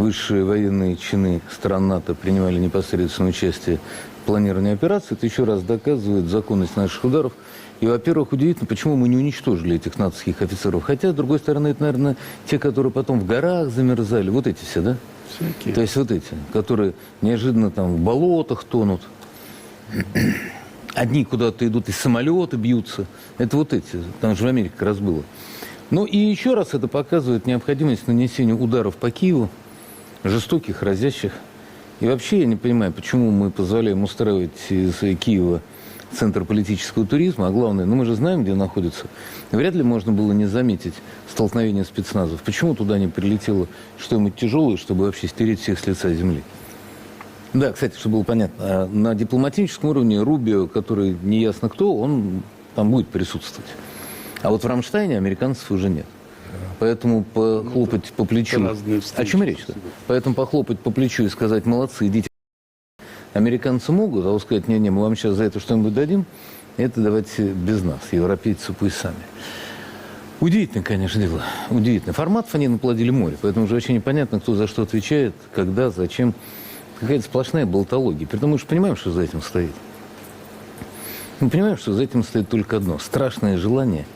высшие военные чины стран НАТО принимали непосредственное участие в планировании операции, это еще раз доказывает законность наших ударов. И, во-первых, удивительно, почему мы не уничтожили этих натовских офицеров. Хотя, с другой стороны, это, наверное, те, которые потом в горах замерзали. Вот эти все, да? Всякие. То есть вот эти, которые неожиданно там в болотах тонут. Одни куда-то идут, из самолета бьются. Это вот эти. Там же в Америке как раз было. Ну и еще раз это показывает необходимость нанесения ударов по Киеву, жестоких, разящих. И вообще я не понимаю, почему мы позволяем устраивать из Киева центр политического туризма, а главное, ну мы же знаем, где находится. Вряд ли можно было не заметить столкновение спецназов. Почему туда не прилетело что-нибудь тяжелое, чтобы вообще стереть всех с лица земли? Да, кстати, чтобы было понятно, а на дипломатическом уровне Рубио, который неясно кто, он там будет присутствовать. А вот в Рамштайне американцев уже нет. Поэтому похлопать по плечу... О чем речь-то? Поэтому похлопать по плечу и сказать, молодцы, идите. Американцы могут, а вот сказать, не-не, мы вам сейчас за это что-нибудь дадим, это давайте без нас, европейцы пусть сами. Удивительно, конечно, дело. Удивительно. Форматов они наплодили море, поэтому уже вообще непонятно, кто за что отвечает, когда, зачем. Какая-то сплошная болтология. При этом мы же понимаем, что за этим стоит. Мы понимаем, что за этим стоит только одно. Страшное желание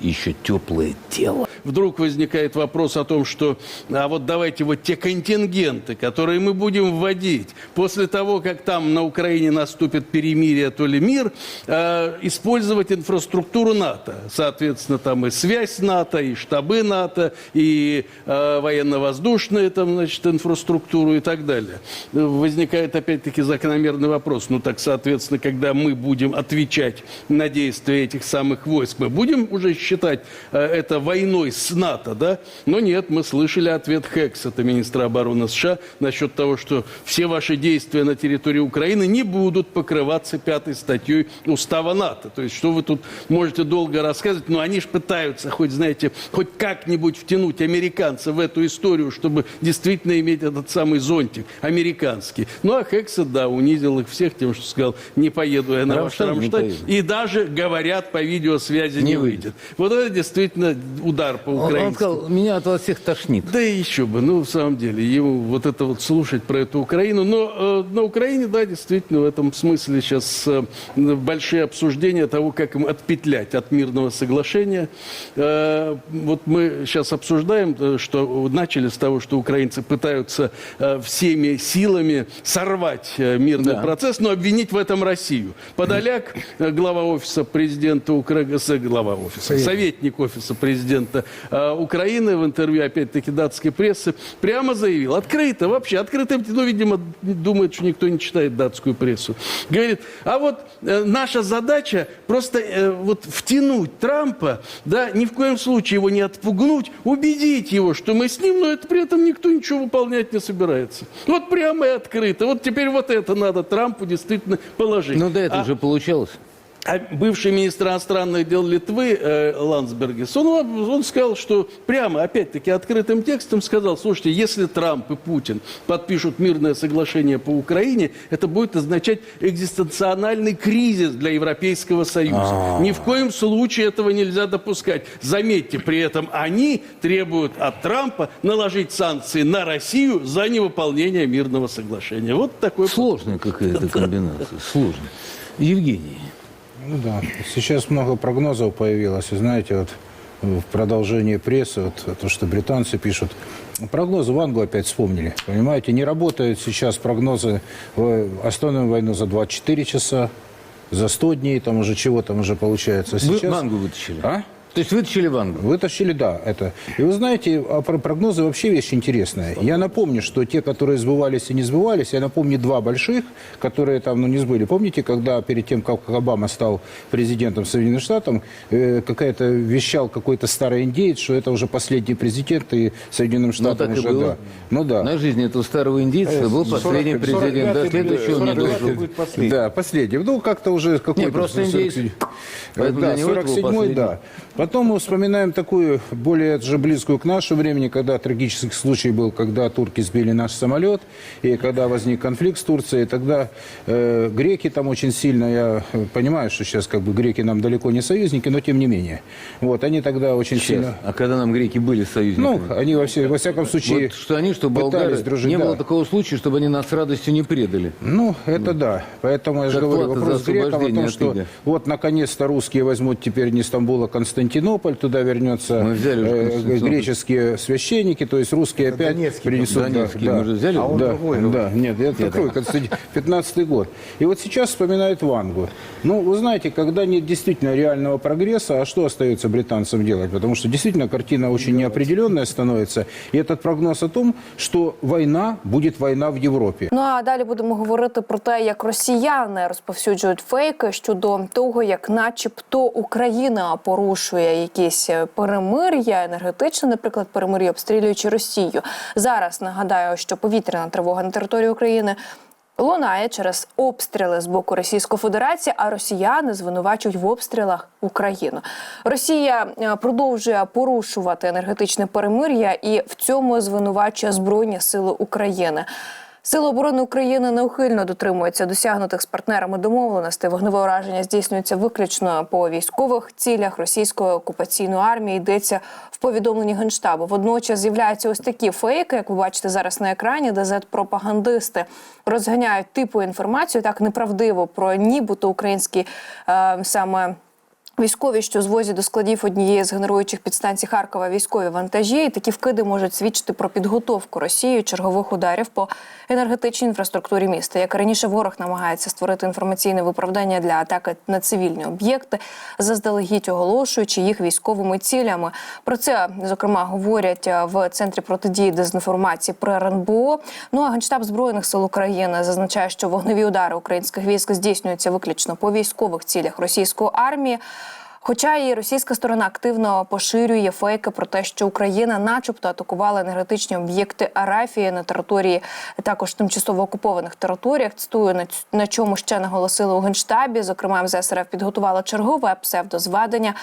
еще теплое тело. Вдруг возникает вопрос о том, что а вот давайте вот те контингенты, которые мы будем вводить после того, как там на Украине наступит перемирие, то ли мир, э, использовать инфраструктуру НАТО. Соответственно, там и связь НАТО, и штабы НАТО, и э, военно-воздушные там, значит, инфраструктуру и так далее. Возникает опять-таки закономерный вопрос. Ну так, соответственно, когда мы будем отвечать на действия этих самых войск, мы будем уже считать э, это войной с НАТО, да? Но нет, мы слышали ответ Хекс, это министра обороны США, насчет того, что все ваши действия на территории Украины не будут покрываться пятой статьей Устава НАТО. То есть, что вы тут можете долго рассказывать, но они же пытаются хоть, знаете, хоть как-нибудь втянуть американцев в эту историю, чтобы действительно иметь этот самый зонтик американский. Ну, а Хекса, да, унизил их всех тем, что сказал, не поеду я на ваш Рамштайн не Рамштайн. И даже, говорят, по видеосвязи не, Не выйдет. Вот это действительно удар по Он, он сказал, меня от вас всех тошнит. Да и еще бы, ну, в самом деле, ему вот это вот слушать про эту Украину. Но э, на Украине, да, действительно, в этом смысле сейчас э, большие обсуждения того, как им отпетлять от мирного соглашения. Э, вот мы сейчас обсуждаем, э, что начали с того, что украинцы пытаются э, всеми силами сорвать э, мирный Да. процесс, но обвинить в этом Россию. Подоляк, э, глава офиса президента Украины, глава офиса, советник офиса президента э, Украины в интервью, опять-таки, датской прессы, прямо заявил, открыто, вообще, открыто, ну, видимо, думает, что никто не читает датскую прессу. Говорит, а вот э, наша задача просто э, вот втянуть Трампа, да, ни в коем случае его не отпугнуть, убедить его, что мы с ним, но это при этом никто ничего выполнять не собирается. Вот прямо и открыто. Вот теперь вот это надо Трампу действительно положить. Ну, до этого А- уже получалось. А бывший министр иностранных дел Литвы э, Ландсбергис, он, он сказал, что прямо, опять-таки, открытым текстом сказал, слушайте, если Трамп и Путин подпишут мирное соглашение по Украине, это будет означать экзистенциональный кризис для Европейского Союза. Ни в коем случае этого нельзя допускать. Заметьте, при этом они требуют от Трампа наложить санкции на Россию за невыполнение мирного соглашения. Вот такой Сложная какая-то комбинация, сложная. Евгений, Ну да. Сейчас много прогнозов появилось. И знаете, вот в продолжении прессы, вот то, что британцы пишут, прогнозы в Англии опять вспомнили. Понимаете, не работают сейчас прогнозы. э, Остановим войну за 24 часа, за 100 дней, там уже чего там уже получается. вы Сейчас... Вангу вытащили. А? То есть вытащили Вангу. Вытащили, да, это. И вы знаете, а про прогнозы вообще вещь интересная. Я напомню, что те, которые сбывались и не сбывались, я напомню два больших, которые там, ну, не сбыли. Помните, когда перед тем, как Обама стал президентом Соединенных Штатов, э, какая-то вещал какой-то старый индеец, что это уже последний президент, и Соединенным Штатам так и уже, было. да. Ну да. На жизни этого старого индийца был последний президент. Да, следующего не должен быть. Да, последний. Ну, как-то уже какой-то... Не, просто 47 индейец. Да, для него это был 47-й, последний. да. Потом мы вспоминаем такую более же близкую к нашему времени, когда трагический случай был, когда турки сбили наш самолет, и когда возник конфликт с Турцией, тогда э, греки там очень сильно, я понимаю, что сейчас как бы греки нам далеко не союзники, но тем не менее. Вот, они тогда очень Сейчас. сильно... А когда нам греки были союзниками? Ну, они во, все, во всяком случае... вот что они, что болгары, дружить, не да. было такого случая, чтобы они нас с радостью не предали. Ну, это да. Поэтому я же говорю, вопрос греков о том, что вот наконец-то русские возьмут теперь не Стамбул, а Константинополь, туда вернется Мы взяли уже э, Константинополь. греческие священники, то есть русские опять Донецкий принесут... да, Донецкий да. мы же взяли. А он да, другой, да, нет, это такой, Константин, 15 год. И вот сейчас вспоминают Вангу. Ну, вы знаете, когда нет действительно реального прогресса, а что остается британцам делать? Потому что действительно картина очень неопределенная становится. И этот прогноз о том, что война будет война в Европе. Ну а далі будемо говорити про те, як росіяни розповсюджують фейки щодо того, як, начебто, Україна порушує якісь е, перемир'я, енергетичне, наприклад, перемир'я, обстрілюючи Росію. Зараз нагадаю, що повітряна тривога на території України. Лунає через обстріли з боку Російської Федерації, а росіяни звинувачують в обстрілах Україну. Росія е, продовжує порушувати енергетичне перемир'я і в цьому звинувачує Збройні Сили України. Сили оборони України неухильно дотримуються досягнутих з партнерами домовленостей. Вогневе ураження здійснюється виключно по військових цілях російської окупаційної армії. Йдеться в повідомленні генштабу. Водночас з'являються ось такі фейки, як ви бачите зараз на екрані, де зет-пропагандисти розганяють типу інформацію так неправдиво про нібито українські е, саме. Військові, що звозять до складів однієї з генеруючих підстанцій Харкова військові вантажі, і такі вкиди можуть свідчити про підготовку Росією чергових ударів по енергетичній інфраструктурі міста. Як раніше, ворог намагається створити інформаційне виправдання для атаки на цивільні об'єкти, заздалегідь оголошуючи їх військовими цілями. Про це зокрема говорять е, в центрі протидії дезінформації при РНБО. Ну а генштаб збройних сил України зазначає, що вогневі удари українських військ здійснюються виключно по військових цілях російської армії. Хоча і російська сторона активно поширює фейки про те, що Україна, начебто, атакувала енергетичні об'єкти Арафії на території також тимчасово окупованих територіях. Цитую на, на чому ще наголосили у генштабі. Зокрема, МЗС РФ підготувала чергове псевдозведення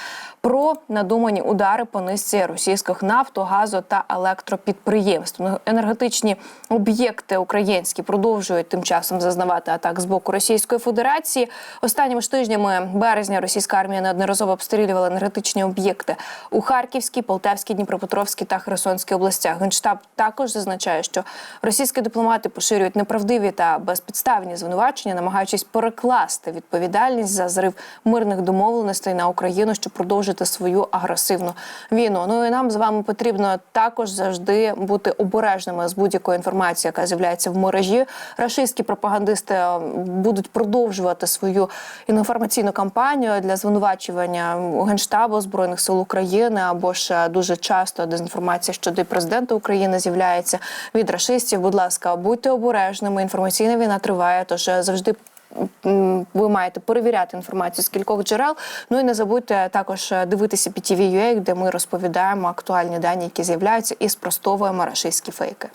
про надумані удари по низці російських нафто, газу та електропідприємств. Ну, Енергетичні об'єкти українські продовжують тим часом зазнавати атак з боку Російської Федерації. Останніми ж тижнями березня російська армія неодноразово обстрілювала енергетичні об'єкти у Харківській, Полтавській, Дніпропетровській та Херсонській областях. Генштаб також зазначає, що російські дипломати поширюють неправдиві та безпідставні звинувачення, намагаючись перекласти відповідальність за зрив мирних домовленостей на Україну, щоб продовжити свою агресивну війну. Ну і нам з вами потрібно також завжди бути обережними з будь-якою інформацією, яка з'являється в мережі. Рашистські пропагандисти е, будуть продовжувати свою інформаційну кампанію для звинувачування генштабу збройних сил України або ж е, дуже часто дезінформація щодо президента України з'являється від рашистів. Будь ласка, будьте обережними. Інформаційна війна триває, тож е, завжди. Ви маєте перевіряти інформацію з кількох джерел. Ну і не забудьте також е, дивитися PTV.ua, де ми розповідаємо актуальні дані, які з'являються, і спростовуємо рашистські фейки.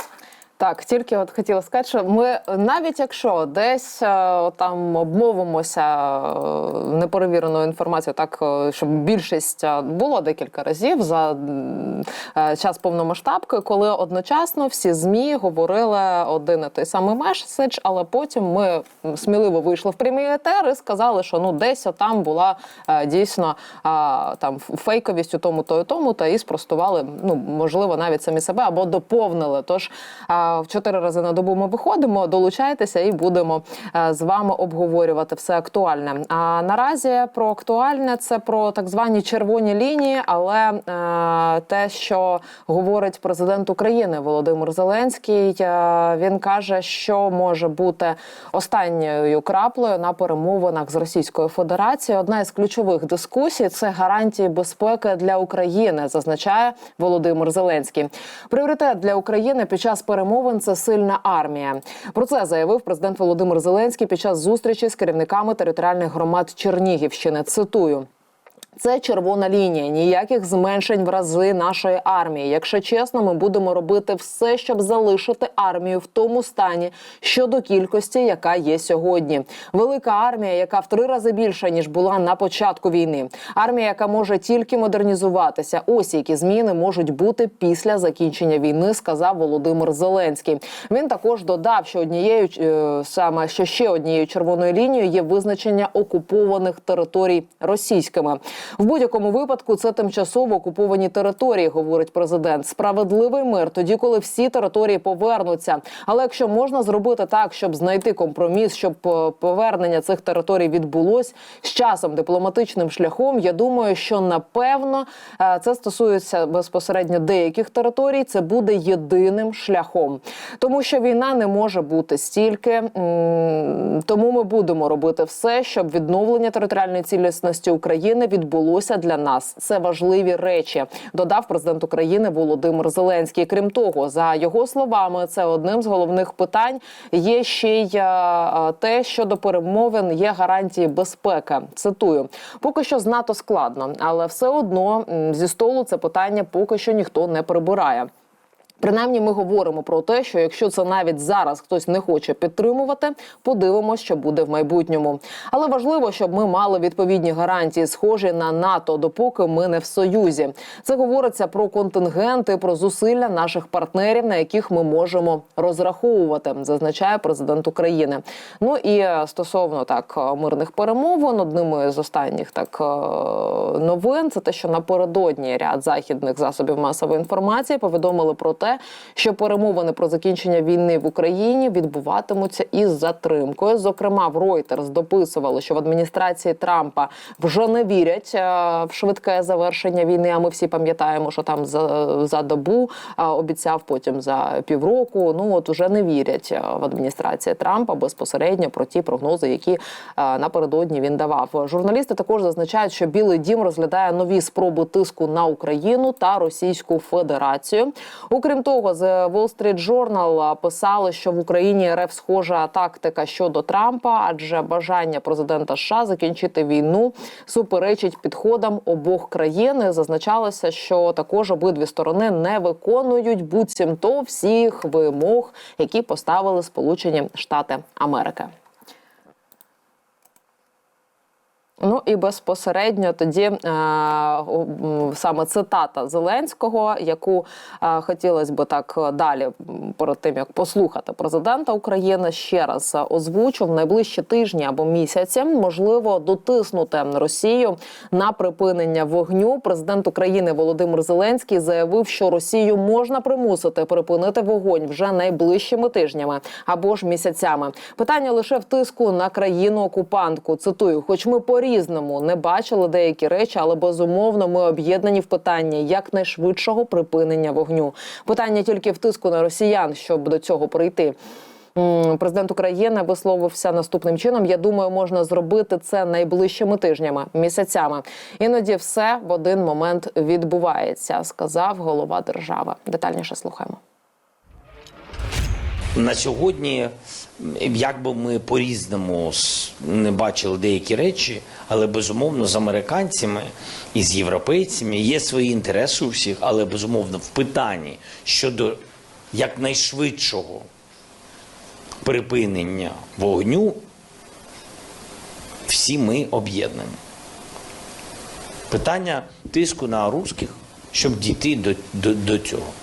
Так, тільки от хотіла сказати, що ми навіть якщо десь е, там обмовимося е, неперевіреною інформацією, так е, щоб більшість е, було декілька разів за е, час повномасштабки, коли одночасно всі змі говорили один і той самий меседж, але потім ми сміливо вийшли в прямий етер і сказали, що ну десь там була е, дійсно е, там фейковість у тому, то і тому, та і спростували, ну можливо, навіть самі себе або доповнили. Тож е, в чотири рази на добу ми виходимо, долучайтеся і будемо е, з вами обговорювати все актуальне. А наразі про актуальне це про так звані червоні лінії, але е, те, що говорить президент України Володимир Зеленський, е, він каже, що може бути останньою краплею на перемовинах з Російською Федерацією. Одна із ключових дискусій це гарантії безпеки для України, зазначає Володимир Зеленський. Пріоритет для України під час перемовин це сильна армія. Про це заявив президент Володимир Зеленський під час зустрічі з керівниками територіальних громад Чернігівщини. Цитую. Це червона лінія, ніяких зменшень в рази нашої армії. Якщо чесно, ми будемо робити все, щоб залишити армію в тому стані щодо кількості, яка є сьогодні. Велика армія, яка в три рази більша ніж була на початку війни. Армія, яка може тільки модернізуватися. Ось які зміни можуть бути після закінчення війни, сказав Володимир Зеленський. Він також додав, що однією е, саме що ще однією червоною лінією є визначення окупованих територій російськими. В будь-якому випадку це тимчасово окуповані території, говорить президент. Справедливий мир тоді, коли всі території повернуться. Але якщо можна зробити так, щоб знайти компроміс, щоб е, повернення цих територій відбулось з часом дипломатичним шляхом, я думаю, що напевно е, це стосується безпосередньо деяких територій. Це буде єдиним шляхом, тому що війна не може бути стільки. Тому ми будемо робити все, щоб відновлення територіальної цілісності України відбулося для нас. Це важливі речі, додав президент України Володимир Зеленський. Крім того, за його словами, це одним з головних питань. Є ще й е, те, що до перемовин є гарантії безпеки. Цитую, поки що з НАТО складно, але все одно зі столу це питання поки що ніхто не прибирає. Принаймні, ми говоримо про те, що якщо це навіть зараз хтось не хоче підтримувати, подивимось, що буде в майбутньому. Але важливо, щоб ми мали відповідні гарантії, схожі на НАТО, допоки ми не в союзі. Це говориться про контингенти, про зусилля наших партнерів, на яких ми можемо розраховувати, зазначає президент України. Ну і е, стосовно так е, мирних перемовин, одним з останніх так е, новин це те, що напередодні ряд західних засобів масової інформації повідомили про те, що перемовини про закінчення війни в Україні відбуватимуться із затримкою. Зокрема, в Reuters дописували, що в адміністрації Трампа вже не вірять е, в швидке завершення війни. А ми всі пам'ятаємо, що там за, за добу е, обіцяв потім за півроку. Ну от уже не вірять е, в адміністрації Трампа безпосередньо про ті прогнози, які напередодні він давав. Журналісти також зазначають, що Білий Дім розглядає нові спроби тиску на Україну та Російську Федерацію. Окрім того, з Wall Street Journal писали, що в Україні РФ схожа тактика щодо Трампа, адже бажання президента США закінчити війну суперечить підходам обох країн. Зазначалося, що також обидві сторони не виконують буцімто всіх вимог, які поставили Сполучені Штати Америки. Ну і безпосередньо тоді е, саме цитата Зеленського, яку е, хотілося б так далі, м, перед тим як послухати президента України, ще раз озвучу в найближчі тижні або місяці можливо дотиснути Росію на припинення вогню. Президент України Володимир Зеленський заявив, що Росію можна примусити припинити вогонь вже найближчими тижнями або ж місяцями. Питання лише в тиску на країну окупантку. Цитую, хоч ми по-різному не бачили деякі речі, але безумовно ми об'єднані в питанні якнайшвидшого припинення вогню. Питання тільки в тиску на росіян, щоб до цього прийти. Президент України висловився наступним чином. Я думаю, можна зробити це найближчими тижнями, місяцями. Іноді все в один момент відбувається, сказав голова держави. Детальніше слухаємо. На сьогодні, як би ми по-різному не бачили деякі речі, але безумовно з американцями і з європейцями є свої інтереси у всіх, але безумовно в питанні щодо якнайшвидшого припинення вогню, всі ми об'єднані. Питання тиску на русських, щоб дійти до, до, до цього.